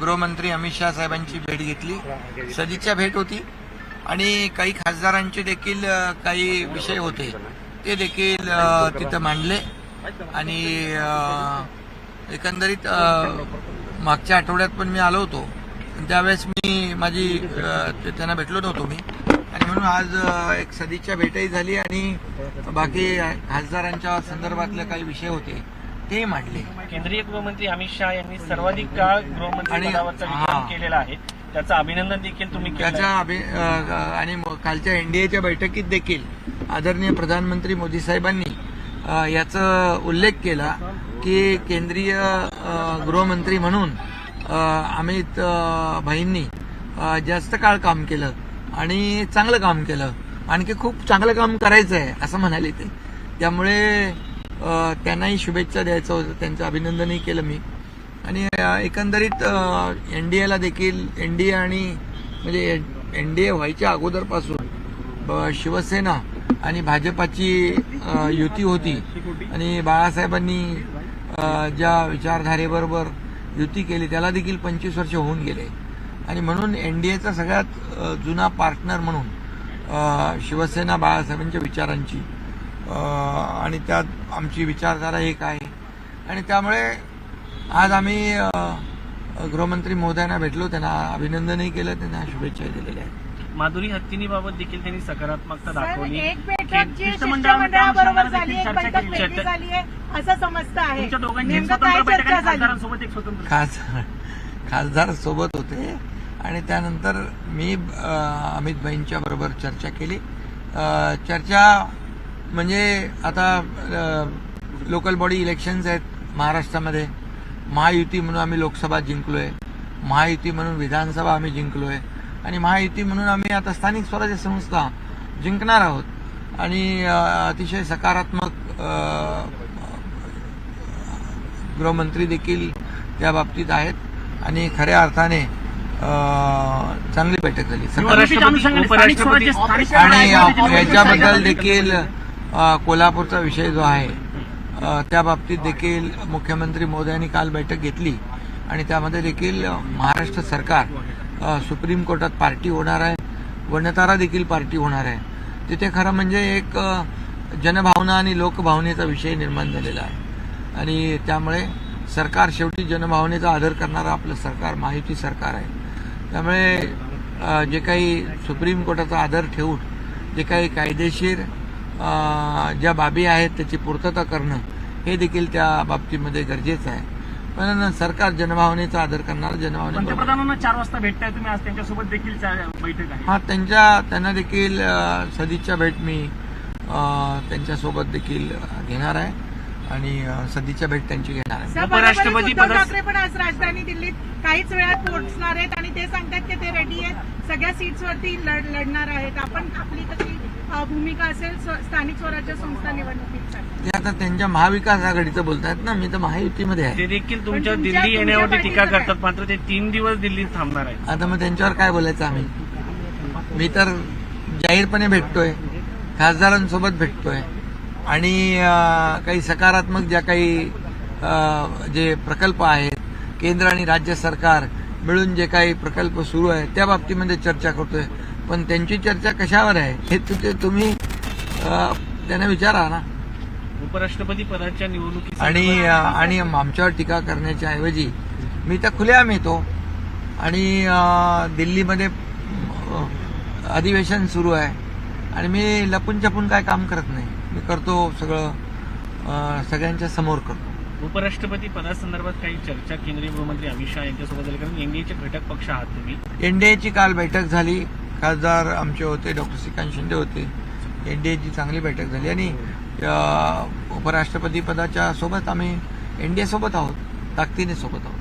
गृहमंत्री अमित शहा साहेबांची भेट घेतली. सदिच्छा भेट होती. आणि काही खासदारांचे देखील काही विषय होते. ते देखील तिथं मांडले. आणि एकंदरीत मागच्या आठवड्यात पण मी आलो होतो. त्यावेळेस मी माझी ते- त्यांना भेटलो नव्हतो मी. आणि म्हणून आज एक सदिच्छा भेटही झाली आणि बाकी खासदारांच्या संदर्भातले काही विषय होते. तेही मांडले केंद्रीय गृहमंत्री अमित शहा यांनी सर्वाधिक काळ गृहमंत्री आणि- पदावरचा. विक्रम केलेला आहे. त्याचं अभिनंदन देखील तुम्ही अ, आणि कालच्या एनडीएच्या बैठकीत देखील आदरणीय प्रधानमंत्री मोदी साहेबांनी याचा उल्लेख केला की केंद्रीय गृहमंत्री म्हणून अमित भाईंनी जास्त काळ काम केलं आणि चांगलं काम केलं. आणखी खूप चांगलं काम करायचं आहे असं म्हणाले ते. त्यामुळे त्यांनाही शुभेच्छा द्यायचं होतं. त्यांचं अभिनंदनही केलं मी. आणि एकंदरीत एन डी एला देखील एन डी ए आणि म्हणजे एन डी ए व्हायच्या अगोदरपासून शिवसेना आणि भाजपाची युती होती. आणि बाळासाहेबांनी ज्या विचारधारेबरोबर युती केली त्याला देखील पंचवीस वर्ष होऊन गेले. आणि म्हणून एन डी एचा सगळ्यात जुना पार्टनर म्हणून शिवसेना बाळासाहेबांच्या विचारांची आणि त्यात आमची विचारधारा एक आहे. आणि त्यामुळे आज आम्ही गृहमंत्री महोदयांना भेटलो. त्यांना अभिनंदनही केलं. त्यांना शुभेच्छाही दिलेल्या आहेत. माधुरी हत्तीनीबाबत देखील त्यांनी सकारात्मकता सर, दाखवली. असं समजतं आहे. खासदार खासदार सोबत होते. आणि त्यानंतर मी अमित भाईंच्या बरोबर चर्चा केली. चर्चा म्हणजे आता लोकल बॉडी इलेक्शन्स आहेत महाराष्ट्रामध्ये. महायुती म्हणून आम्ही लोकसभा जिंकलोय. महायुती म्हणून विधानसभा आम्ही जिंकलोय. आणि महायुती म्हणून आम्ही आता स्थानिक स्वराज्य संस्था जिंकणार आहोत. आणि अतिशय सकारात्मक गृहमंत्री देखील त्या बाबतीत आहेत. आणि खऱ्या अर्थाने चांगली बैठक झाली. आणि याच्याबद्दल देखील कोल्हापूरचा विषय जो आहे त्याबाबतीत त्या बाबतीत देखील मुख्यमंत्री मोदयांनी काल बैठक घेतली आणि त्यामध्ये देखील महाराष्ट्र सरकार सुप्रीम कोर्टात पार्टी होणार आहे वनतारा देखील पार्टी होणार आहे. तिथे खरं म्हणजे एक जनभावना आणि लोकभावनेचा विषय निर्माण झालेला आहे. आणि त्यामुळे सरकार शेवटी जनभावनेचा आदर करणारं आपलं सरकार महायुती सरकार आहे. त्यामुळे जे काही सुप्रीम कोर्टाचा आदर ठेवून जे काही कायदेशीर ज्या बाबी आहेत त्याची पूर्तता करणं हे देखील त्या बाबतीमध्ये गरजेचं आहे. पण सरकार जनभावनेचा आदर करणार जनभावने पंतप्रधानांना चार वाजता भेटताय तुम्ही आज त्यांच्यासोबत देखील बैठक आहे. हा त्यांच्या त्यांना देखील सदिच्छा भेट मी त्यांच्यासोबत देखील घेणार आहे. आणि सदिच्छा भेट त्यांची घेणार आहे. उपराष्ट्रपती ठाकरे पण आज राजधानी दिल्लीत काहीच वेळात पोहोचणार आहेत आणि ते सांगतात की ते रेडी आहेत. सगळ्या सीट्सवरती लढ- लढणार आहेत. आपण आपली कशी भूमिका असेल स्थानिक स्वराज्य संस्था निवडणुकीसाठी. ते आता त्यांच्या महाविकास आघाडीचं बोलतायत ना मी तर महायुतीमध्ये आहे. ते देखील तुमच्या दिल्ली येण्यावरती टीका करतात मात्र ते तीन दिवस दिल्लीत थांबणार आहेत. आता मग त्यांच्यावर काय बोलायचं आम्ही? मी तर जाहीरपणे भेटतोय खासदारांसोबत भेटतोय आणि काही सकारात्मक ज्या काही जे प्रकल्प आहेत केंद्र आणि राज्य सरकार मिळून जे काही प्रकल्प सुरू आहे त्या बाबतीमध्ये चर्चा करतोय. पण त्यांची चर्चा कशावर आहे हे तु- ते तुम्ही त्यांना विचारा ना. उपराष्ट्रपती पदाच्या निवडणुकीसाठी आणि आणि आमच्यावर टीका करण्याच्या ऐवजी मी तर खुलेआम येतो. आणि दिल्लीमध्ये अधिवेशन सुरू आहे. आणि मी लपून छपून काय काम करत नाही. मी करतो सगळं सगळ्यांच्या समोर करतो. उपराष्ट्रपती पदासंदर्भात काही चर्चा केंद्रीय गृहमंत्री अमित शहा यांच्यासोबत झाली कारण एनडीएचे घटक पक्ष आहात तुम्ही. एनडीएची काल बैठक झाली. खासदार आमचे होते डॉक्टर श्रीकांत शिंदे होते. एनडीएची चांगली बैठक झाली आणि उपराष्ट्रपती पदाच्या सोबत आम्ही एनडीए सोबत आहोत ताकदीने सोबत आहोत.